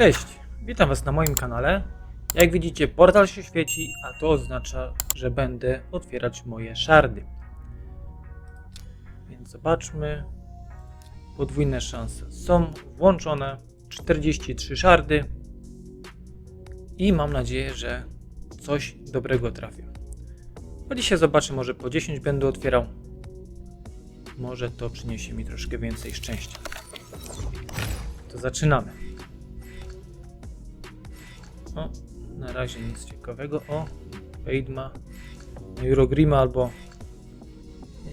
Cześć, witam Was na moim kanale. Jak widzicie, portal się świeci, a to oznacza, że będę otwierać moje szardy. Więc zobaczmy. Podwójne szanse są włączone. 43 szardy. I mam nadzieję, że coś dobrego trafię. A dzisiaj zobaczę, może po 10 będę otwierał. Może to przyniesie mi troszkę więcej szczęścia. To zaczynamy. O, na razie nic ciekawego. O, Weidma, Eurogrima albo yy,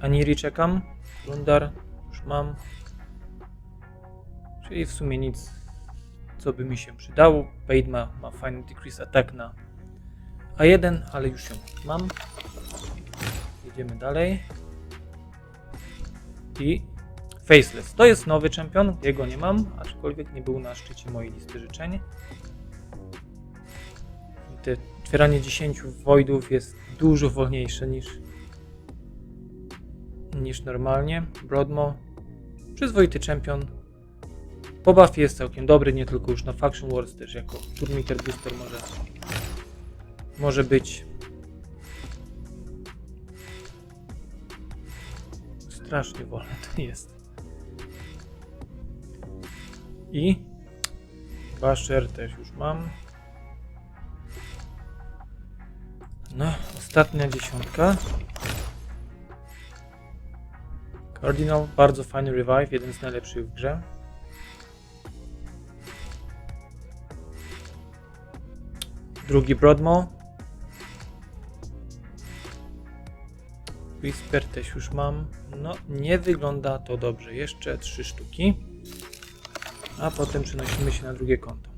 Aniri czekam. Lundar już mam. Czyli w sumie nic, co by mi się przydało. Weidma ma fajny decrease attack na A1, ale już ją mam. Jedziemy dalej. I Faceless. To jest nowy czempion, jego nie mam, aczkolwiek nie był na szczycie mojej listy życzeń. Te otwieranie 10 voidów jest dużo wolniejsze niż niż normalnie. Broadmo, przyzwoity czempion. Po buffie jest całkiem dobry, nie tylko już na Faction Wars, też jako turniker booster może może być strasznie wolne to jest. I Basher też już mam. Ostatnia dziesiątka. Cardinal, bardzo fajny revive, jeden z najlepszych w grze. Drugi Broadmo. Whisper też już mam. No, nie wygląda to dobrze. Jeszcze trzy sztuki. A potem przenosimy się na drugie konto.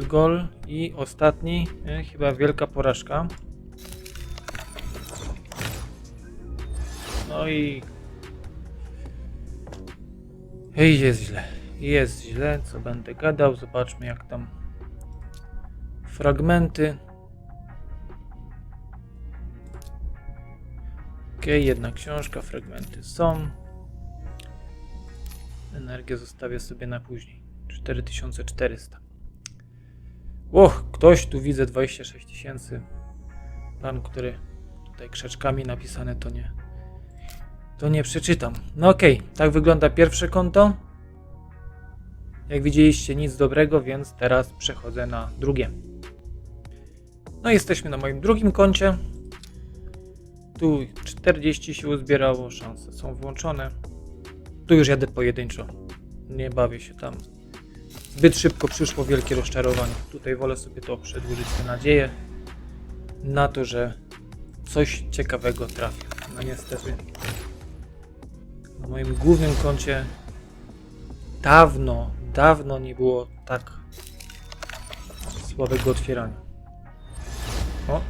Tilgol i ostatni, e, chyba wielka porażka. No i Ej, jest źle. Jest źle, co będę gadał. Zobaczmy jak tam fragmenty. Ok, jedna książka, fragmenty są. Energię zostawię sobie na później. 4400. Och, ktoś tu widzę 26 tysięcy. Pan, który tutaj krzaczkami napisane, to nie. To nie przeczytam. No okej, tak wygląda pierwsze konto. Jak widzieliście, nic dobrego, więc teraz przechodzę na drugie. No jesteśmy na moim drugim koncie. Tu 40 się uzbierało, szanse są włączone. Tu już jadę pojedynczo. Nie bawię się tam. Zbyt szybko przyszło wielkie rozczarowanie. Tutaj wolę sobie to przedłużyć tę nadzieję na to, że coś ciekawego trafi. No niestety na moim głównym koncie dawno, dawno nie było tak słabego otwierania. O,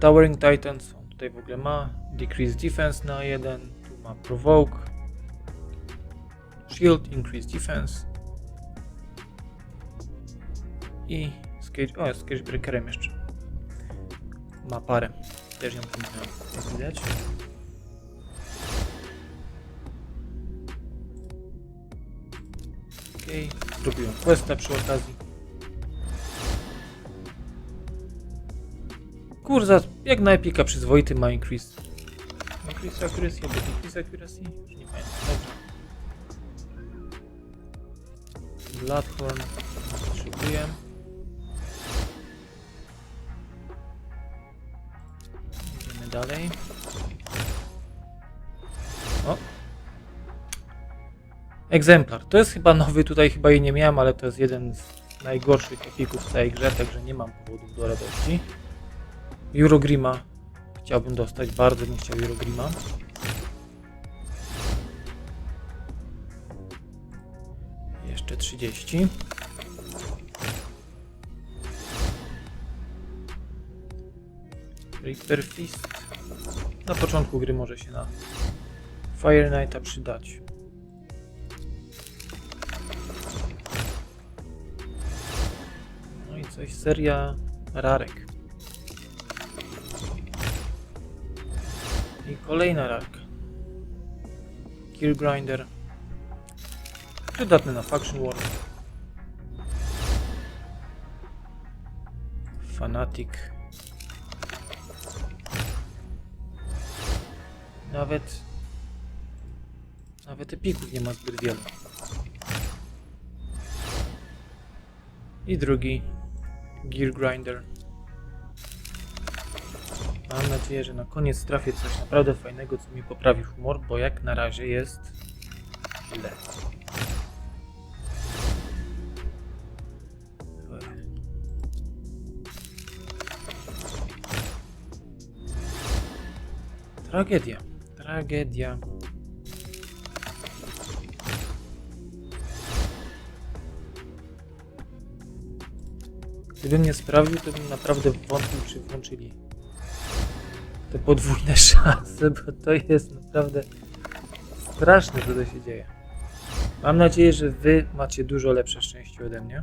Towering Titans, on tutaj w ogóle ma Decrease Defense na 1, tu ma Provoke, Shield, Increase Defense i Cage, o, Cage Breakerem jeszcze ma parę, też ją jak widać. Okej, zrobiłem questa przy okazji. Kurza, jak na epika przyzwoity ma increase. Increase accuracy albo decrease accuracy? Już nie pamiętam. Dobrze. Bloodhorn potrzebuję. Idziemy dalej. O! Egzemplar. To jest chyba nowy, tutaj chyba jej nie miałem, ale to jest jeden z najgorszych epików w całej grze, także nie mam powodów do radości. Eurogrima chciałbym dostać, bardzo bym chciał Eurogrima. Jeszcze 30. Reaper Fist. Na początku gry może się na Fire Knighta przydać. No i coś, seria rarek. I kolejna rarka. Gear Grinder. Przydatny na Faction War. Fanatic. Nawet... Nawet epików nie ma zbyt wielu. I drugi Gear Grinder. Mam nadzieję, że na koniec trafię coś naprawdę fajnego, co mi poprawi humor, bo jak na razie jest źle. Tragedia. Tragedia. Gdybym nie sprawdził, to bym naprawdę wątpił, czy włączyli te podwójne szanse, bo to jest naprawdę straszne, co to się dzieje. Mam nadzieję, że wy macie dużo lepsze szczęście ode mnie.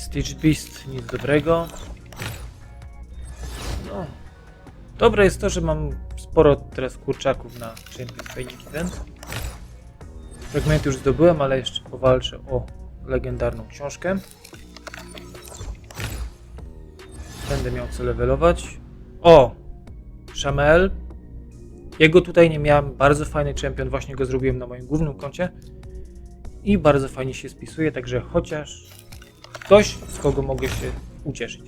Stitch Beast, nic dobrego. No. Dobre jest to, że mam sporo teraz kurczaków na Champions Training Event. Fragmenty już zdobyłem, ale jeszcze powalczę o legendarną książkę. Będę miał co levelować. O! Shamel. Jego tutaj nie miałem. Bardzo fajny champion. Właśnie go zrobiłem na moim głównym koncie. I bardzo fajnie się spisuje, także chociaż ktoś, z kogo mogę się ucieszyć.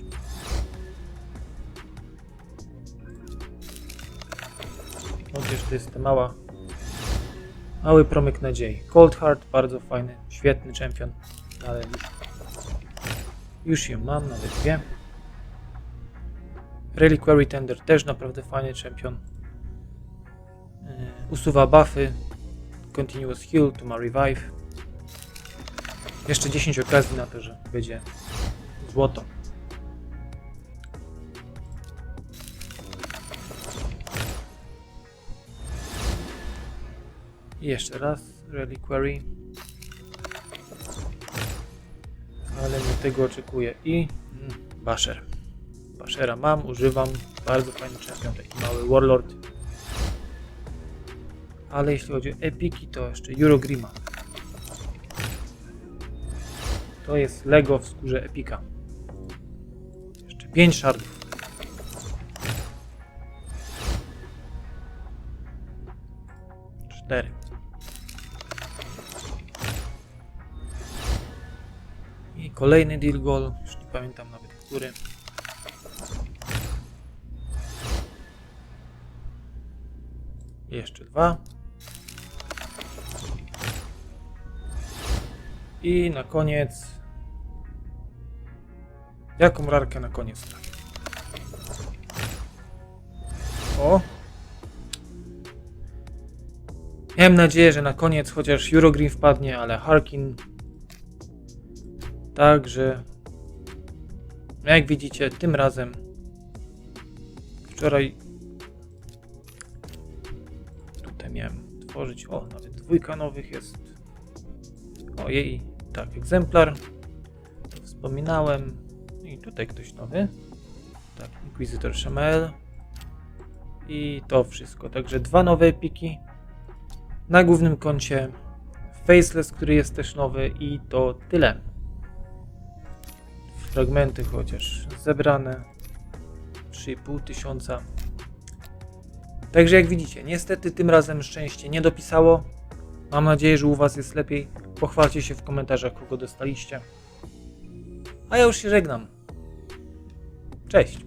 Chociaż to jest ta mała Mały promyk nadziei. Cold Heart, bardzo fajny, świetny champion, ale już, już ją mam, nawet dwie. Reliquary Tender też naprawdę fajny champion. Yy, usuwa buffy, Continuous Heal to ma Revive. Jeszcze 10 okazji na to, że będzie złoto. I jeszcze raz Reliquary. Ale nie tego oczekuję. I mm, Basher. Bashera mam, używam. Bardzo fajny champion, taki mały Warlord. Ale jeśli chodzi o epiki, to jeszcze Eurogrima. To jest Lego w skórze epika. Jeszcze 5 shardów. Cztery. I kolejny deal goal, już nie pamiętam nawet który. Jeszcze dwa. I na koniec. Jaką rarkę na koniec? O! Miałem nadzieję, że na koniec chociaż Eurogreen wpadnie, ale Harkin Także, jak widzicie, tym razem wczoraj tutaj miałem tworzyć, o, nawet dwójka nowych jest. Ojej, tak, egzemplar. To wspominałem. I tutaj ktoś nowy. Tak, Inquisitor Shamel. I to wszystko. Także dwa nowe epiki. Na głównym koncie Faceless, który jest też nowy i to tyle fragmenty chociaż zebrane 3,5 tysiąca. Także jak widzicie, niestety tym razem szczęście nie dopisało. Mam nadzieję, że u Was jest lepiej. Pochwalcie się w komentarzach, kogo dostaliście. A ja już się żegnam. Cześć.